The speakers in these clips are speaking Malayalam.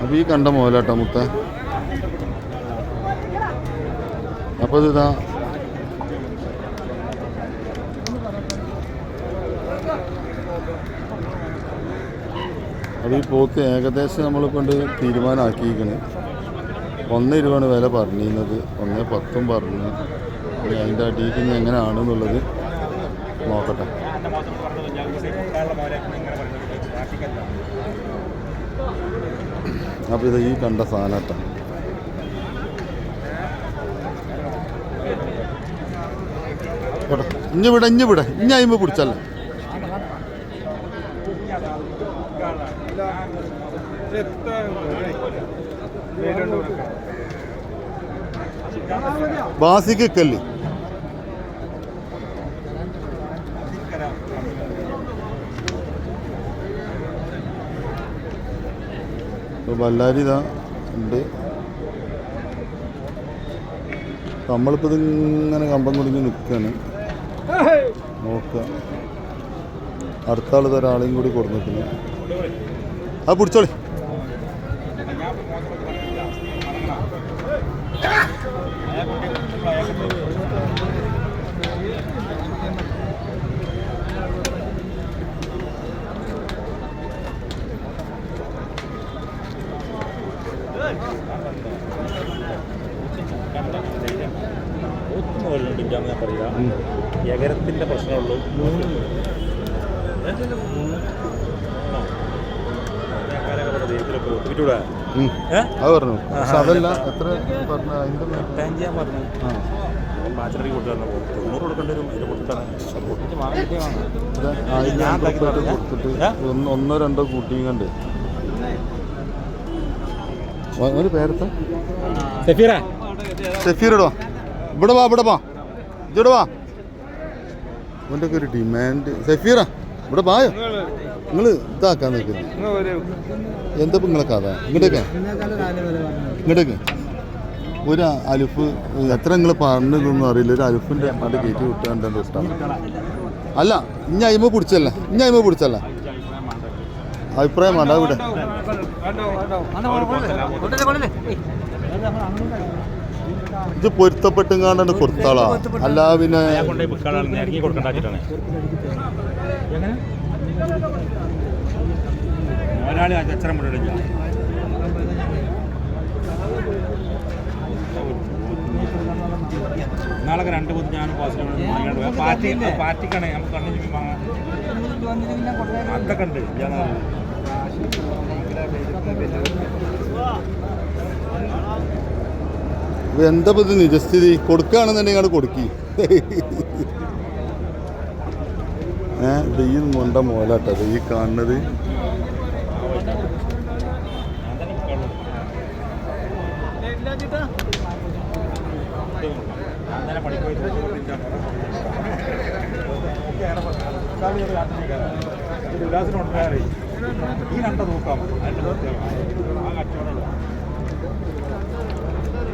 അപ്പോൾ ഈ കണ്ട മോലാട്ടോ മുത്ത. അപ്പോൾ ഇതാ. അപ്പോൾ ഈ പോത്ത് ഏകദേശം നമ്മൾ കൊണ്ട് തീരുമാനമാക്കിയിരിക്കണ് ഒന്ന് ഇരുപതാണ് വില പറഞ്ഞിരുന്നത്. ഒന്ന് പത്തും പറഞ്ഞു. അതിന്റെ അടിയിൽ ഇനി എങ്ങനെയാണെന്നുള്ളത് നോക്കട്ടെ. അപ്പോൾ ഇത് ഈ കണ്ട സാധനത്താണ് ഇഞ്ഞ് വിട ഇഞ്ഞ് ഇഞ്ഞ അയിമ്പ് പിടിച്ചല്ല? ബാസിക്ക് കല്ല് ബല്ലാരി ഇതാ ഉണ്ട്. നമ്മളിപ്പോൾ ഇതിങ്ങനെ കമ്പം കുടിഞ്ഞ് നിൽക്കുകയാണ് നോക്കുക അടുത്ത ആൾ ഒരാളെയും കൂടി കൊടുന്നിട്ടുണ്ട് ആ പിടിച്ചോളി. മുകളിലുണ്ട് ഞാൻ പറയുക ഉം. എകരത്തിന്റെ പ്രശ്നമുള്ളൂ? അത് പറഞ്ഞു. പക്ഷെ അതല്ല എത്ര പറഞ്ഞ അതിന്റെ മേ- എട്ടാഞ്ച് ഞാൻ പറഞ്ഞു. ആ. കൊടുത്തു തൊണ്ണൂറ് കൊടുക്കേണ്ടി വരും. കൊടുത്താണ്. കൊടുത്തിട്ട്? ഒന്ന് ഒന്നോ രണ്ടോ കൂട്ടിയും കണ്ട്. വ- ഒരു പേരത്തെ സഫീറ. ഷെഫീറിടോ ഇവിടെ വാ ഇവിടെ വാ. ഇവിടെ വാ. ഒക്കെ ഒരു ഡിമാൻഡ് സഫീറ ഇവിടെ വായോ നിങ്ങൾ ഇതാക്കാൻ നിൽക്കുന്നത് എന്താ നിങ്ങളെ കഥ? ഇങ്ങോട്ടേക്ക്. ഇങ്ങോട്ടേക്ക്. ഒരു അലുഫ് എത്ര നിങ്ങൾ പറഞ്ഞതൊന്നും അറിയില്ല. ഒരു അലുഫിന്റെ അത് കയറ്റി എന്റെ ഇഷ്ടമാണ് അല്ല ഇനി അയിമ പിടിച്ചല്ല? ഇനി അയിമ പിടിച്ചല്ല? അഭിപ്രായം വേണ്ട ഇവിടെ. ഇത് പൊരുത്തപ്പെട്ടുങ്ങാണ്ടാണ് കൊടുത്താളാ. അല്ല പിന്നെ നാളെ രണ്ട് ഞാൻ പാർട്ടി പാർട്ടിക്കാണ് നമുക്ക് കണ്ണു വാങ്ങാം അതൊക്കെ ഉണ്ട്. ഞാൻ എന്താ ഇത് നിജസ്ഥിതി? കൊടുക്കുകയാണെന്നുണ്ടെങ്കിൽ അങ്ങോട്ട് കൊടുക്കി. ഏഹ് ഈ മൊണ്ട മോലാട്ടത് ഈ കാണുന്നത്.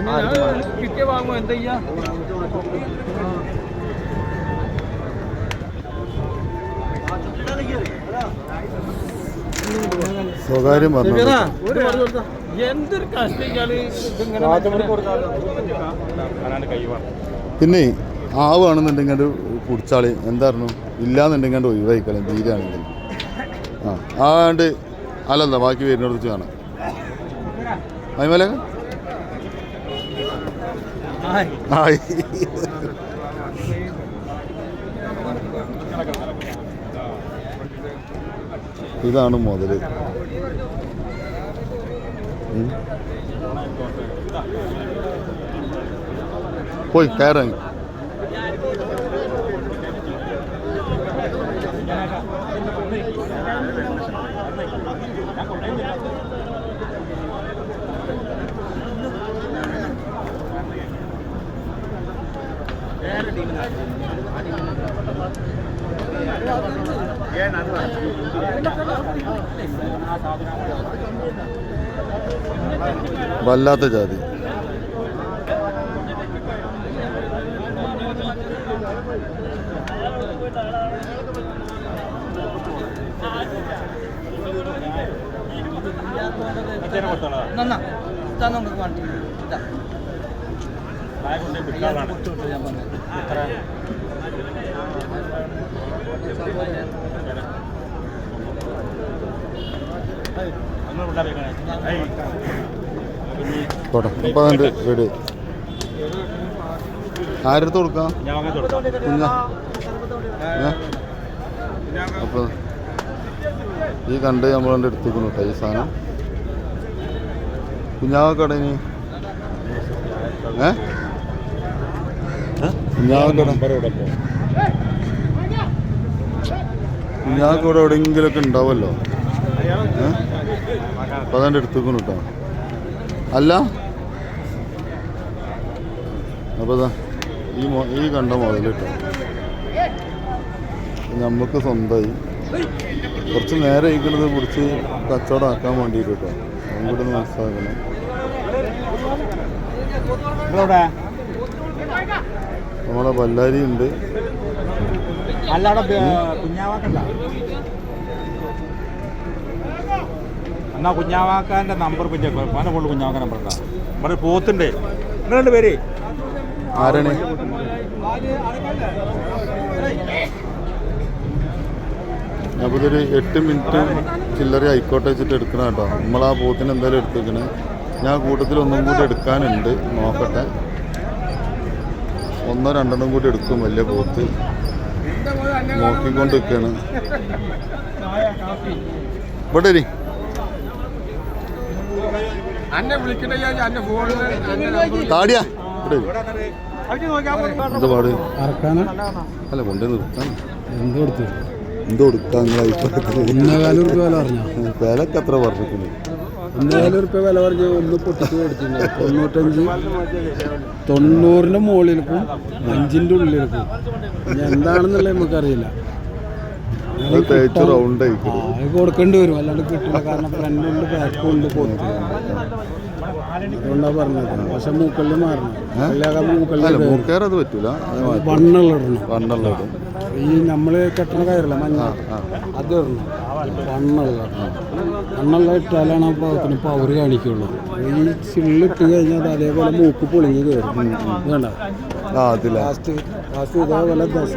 എന്താ ചെയ്യാ. സ്വകാര്യം പറഞ്ഞു എന്തൊരു കഷ്ടിച്ചാൽ പിന്നെ ആവുകയാണെന്നുണ്ടെങ്കിൽ അത് കുടിച്ചാളി. എന്തായിരുന്നു? ഇല്ലാന്നുണ്ടെങ്കിൽ അത് ഒഴിവായിക്കളയും തീരാണെങ്കിൽ ആ ആണ്ട് അല്ലല്ല ബാക്കി വരുന്നിടത്ത് കാണാം. അതുപോലെ ഇതാണ് മുതൽ. പോയി കയറാൻ വല്ലാത്ത ജാതി. നന്നാ. നമുക്ക് വണ്ടി ഇതാ. പോട്ടെ അപ്പം അതിന്റെ റെഡി ആരടുത്ത് കൊടുക്കാം? കുഞ്ഞ അപ്പോൾ ഈ കണ്ട് നമ്മളെന്റെ എടുത്തേക്കുന്നു കേട്ടോ ഈ സാധനം. കുഞ്ഞാവക്കട ഇനി. ഏ? കുഞ്ഞാവക്കട നമ്പർ എവിടെയെങ്കിലൊക്കെ ഉണ്ടാവുമല്ലോ. ഏ? അപ്പോൾ അതെന്റെ എടുത്തേക്കുന്നു കേട്ടോ അല്ല? അപ്പോൾ ഈ ഈ കണ്ട മുതൽ കേട്ടോ നമുക്ക് സ്വന്തമായി കുറച്ച് നേരം ഇരിക്കുന്നത് പിടിച്ച് കച്ചവടമാക്കാൻ വേണ്ടിയിട്ട് കേട്ടോ കൂടി മനസ്സിലാക്കണം. നമ്മളെ ബല്ലാരി ഉണ്ട്. എന്നാ കുഞ്ഞാവാക്കാന്റെ നമ്പർ പിന്നെ പല കുഞ്ഞാവാക്ക കുഞ്ഞാവാക്കാൻ നമ്പർ ഉണ്ടാ ഇവിടെ പോത്തുണ്ട് നിങ്ങളുടെ പേര്. ആരാണ്? അപ്പോൾ ഇതൊരു എട്ട് മിനിറ്റ് ചില്ലറ ആയിക്കോട്ടെ വെച്ചിട്ട് എടുക്കണം കേട്ടോ. ആ പോത്തിന് എന്തായാലും എടുത്തേക്കണേ. ഞാൻ കൂട്ടത്തിൽ ഒന്നും കൂടി എടുക്കാനുണ്ട്. നോക്കട്ടെ. ഒന്നോ രണ്ടെണ്ണം കൂടി എടുക്കും വലിയ പോത്ത്. നോക്കിക്കൊണ്ട് നിൽക്കുകയാണ് ഇവിടെ ഇരി. താടിയാ ഇവിടെ ഇരി. എന്താ പാട്? അല്ല കൊണ്ടുപോയി നിർത്താൻ എന്തോ കൊടുത്തു എന്തോ കൊടുക്കാം നിങ്ങളെ അഭിപ്രായത്തിൽ ഒന്നേകാൽ ഉറുപ്പ്യ ഒന്നേകാൽ ഉറുപ്പ്യ വില പറഞ്ഞ് ഒന്ന് പൊട്ടിച്ച് മേടിച്ചിട്ടുണ്ട്. തൊണ്ണൂറ്റഞ്ച് തൊണ്ണൂറിന്റെ മുകളിലേക്കും അഞ്ചിന്റെ ഉള്ളിലേക്കും. ഇനി എന്താണെന്നുള്ളത് നമുക്കറിയില്ല. അത് കൊടുക്കേണ്ടി വരും. അല്ലാണ്ട് കിട്ടില്ല കാരണം ഫ്രണ്ടുണ്ട് ബാക്കും ഉണ്ട് പോത്ത് പറഞ്ഞത്. പക്ഷെ മൂക്കല്ല് മാറണം. മൂക്കല്ല് മൂക്കേർ അത് ഈ നമ്മൾ കെട്ടണ കയറില്ല മഞ്ഞ. അത് വരണം. മണ്ണുള്ള. മണ്ണുള്ള ഇട്ടാലാണ് ആ പാവത്തിന് പവർ കാണിക്കുള്ളൂ. ഈ ചില്ലിട്ട് കഴിഞ്ഞാൽ അത് അതേപോലെ മൂക്ക് പൊളിഞ്ഞ് കയറും വേണ്ട ലാസ്റ്റ് ലാസ്റ്റ് ഇതേപോലെ ദശ.